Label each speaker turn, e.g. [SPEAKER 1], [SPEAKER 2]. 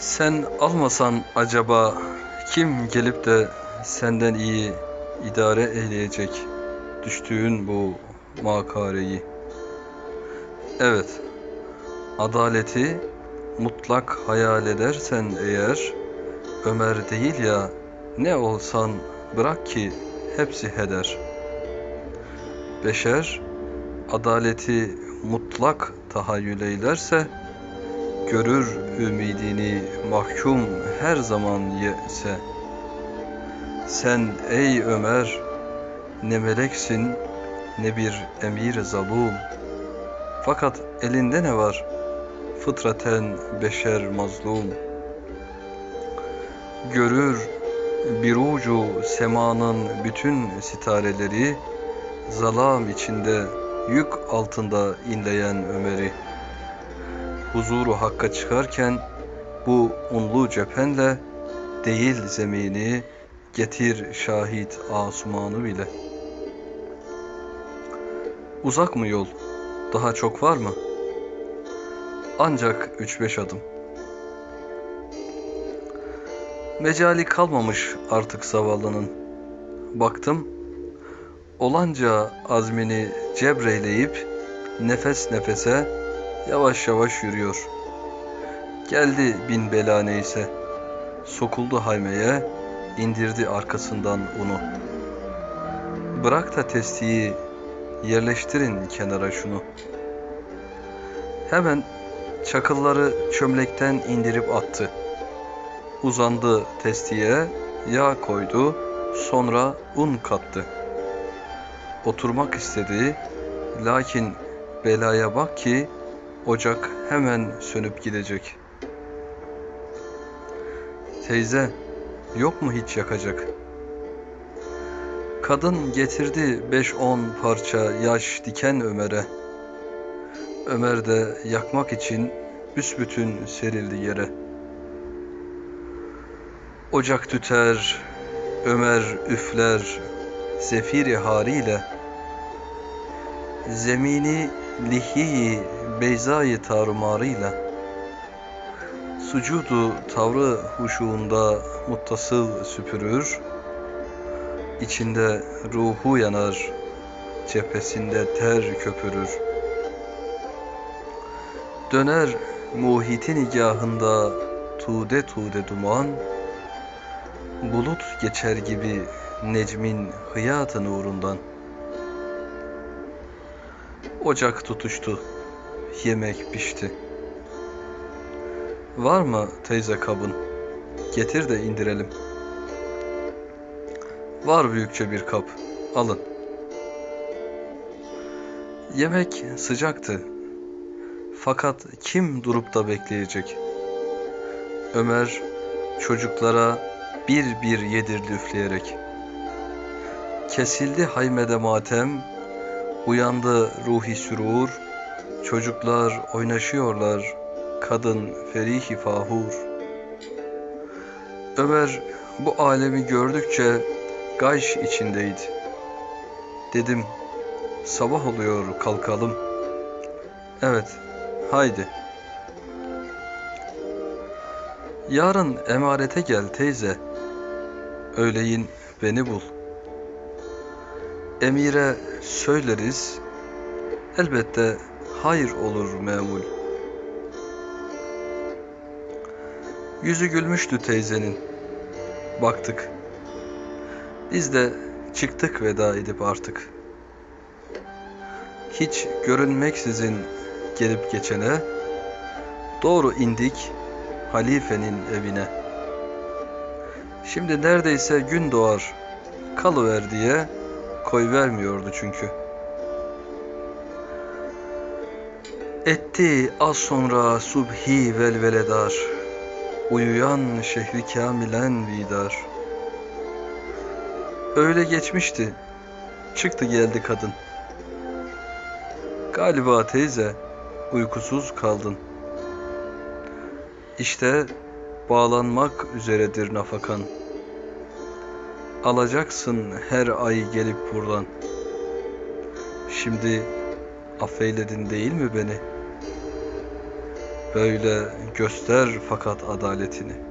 [SPEAKER 1] Sen almasan acaba kim gelip de senden iyi idare eyleyecek düştüğün bu makareyi? Evet, adaleti mutlak hayal edersen eğer, Ömer değil ya ne olsan bırak ki hepsi heder. Beşer, adaleti mutlak tahayyül eylerse, Görür ümidini mahkum her zaman yese. Sen ey Ömer ne meleksin ne bir emir zalum. Fakat elinde ne var? Fıtraten beşer mazlum. Görür bir ucu semanın bütün sitareleri zalam içinde yük altında inleyen Ömer'i huzuru hakka çıkarken bu unlu cephenle değil zemini getir şahit asumanı bile. Uzak mı yol? Daha çok var mı? Ancak üç beş adım. Mecali kalmamış artık zavallının. Baktım, olanca azmini cebreyleyip nefes nefese Yavaş yavaş yürüyor. Geldi bin bela neyse. Sokuldu haymeye, indirdi arkasından unu. Bırak da testiyi, yerleştirin kenara şunu. Hemen çakılları çömlekten indirip attı. Uzandı testiye, yağ koydu, sonra un kattı. Oturmak istedi, lakin belaya bak ki Ocak hemen sönüp gidecek. Teyze, yok mu hiç yakacak? Kadın getirdi beş on parça yaş diken Ömer'e. Ömer de yakmak için büsbütün serildi yere. Ocak tüter, Ömer üfler, zefiri hariyle. Zemini lihyi beyzayı tarumarıyla Sucudu tavrı huşuğunda muttasıl süpürür içinde ruhu yanar Cephesinde ter köpürür. Döner muhitin igahında Tude tude duman Bulut geçer gibi Necmin hıyatı nurundan. Ocak tutuştu yemek pişti. Var mı teyze kabın? Getir de indirelim. Var büyükçe bir kap. Alın. Yemek sıcaktı. Fakat kim durup da bekleyecek? Ömer çocuklara bir bir yedirdi üfleyerek. Kesildi haymede matem, uyandı ruhi sürur, Çocuklar oynaşıyorlar, kadın ferihi fahur. Ömer bu alemi gördükçe gayş içindeydi. Dedim, sabah oluyor kalkalım. Evet, haydi. Yarın emarete gel teyze. Öğleyin beni bul. Emire söyleriz. Elbette hayır olur memul. Yüzü gülmüştü teyzenin. Baktık. Biz de çıktık veda edip artık. Hiç görünmeksizin gelip geçene, doğru indik halifenin evine. Şimdi neredeyse gün doğar, kalıver diye koy vermiyordu çünkü.'' Etti az sonra subhi velveledar. Uyuyan şehri kamilen vidar. Öyle geçmişti. Çıktı geldi kadın. Galiba teyze uykusuz kaldın. İşte bağlanmak üzeredir nafakan. Alacaksın her ay gelip buradan. Şimdi affeyledin değil mi beni?'' Böyle göster fakat adaletini.